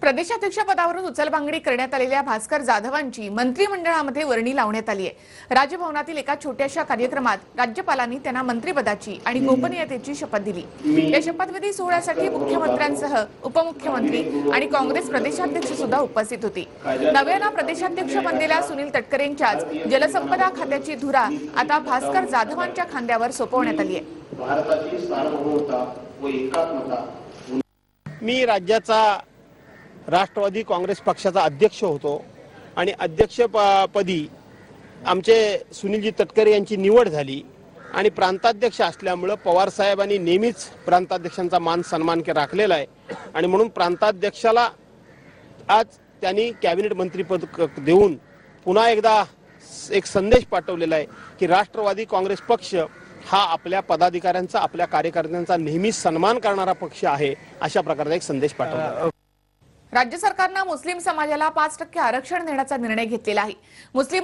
प्रदेशाध्यक्ष पदावरून उचलबांगडी करण्यात आलेल्या भास्कर जाधवांची मंत्रिमंडळामध्ये वर्णी लावण्यात आली आहे. राजभवनातील एका छोट्याशा कार्यक्रमात राज्यपालांनी त्यांना मंत्रिपदाची आणि गोपनीयतेची शपथ दिली. या शपथविधी सोहळ्यासाठी मुख्यमंत्र्यांसह उपमुख्यमंत्री आणि काँग्रेस प्रदेशाध्यक्ष सुद्धा उपस्थित होती. नव्यानं प्रदेशाध्यक्ष बनलेल्या सुनील तटकरेंच्याच जलसंपदा खात्याची धुरा आता भास्कर जाधवांच्या खांद्यावर सोपवण्यात आली आहे. भारताची सार्वभौमता व एकात्मता मी राज्याचा राष्ट्रवादी काँग्रेस पक्षाचा अध्यक्ष होतो आणि अध्यक्षपदी आमचे सुनीलजी तटकरे यांची निवड झाली आणि प्रांताध्यक्ष असल्यामुळं पवार साहेबांनी नेहमीच प्रांताध्यक्षांचा मान सन्मान के राखलेला आहे. आणि म्हणून प्रांताध्यक्षाला आज त्यांनी कॅबिनेट मंत्रीपद क- देऊन पुन्हा एकदा स- एक संदेश पाठवलेला आहे की राष्ट्रवादी काँग्रेस पक्ष हा आपल्या पदाधिकाऱ्यांचा आपल्या कार्यकर्त्यांचा नेहमीच सन्मान करणारा पक्ष आहे अशा प्रकारचा एक संदेश पाठवला. राज्य सरकारनं मुस्लिम समाजाला पाच टक्के आरक्षण देण्याचा निर्णय घेतलेला आहे. मुस्लिम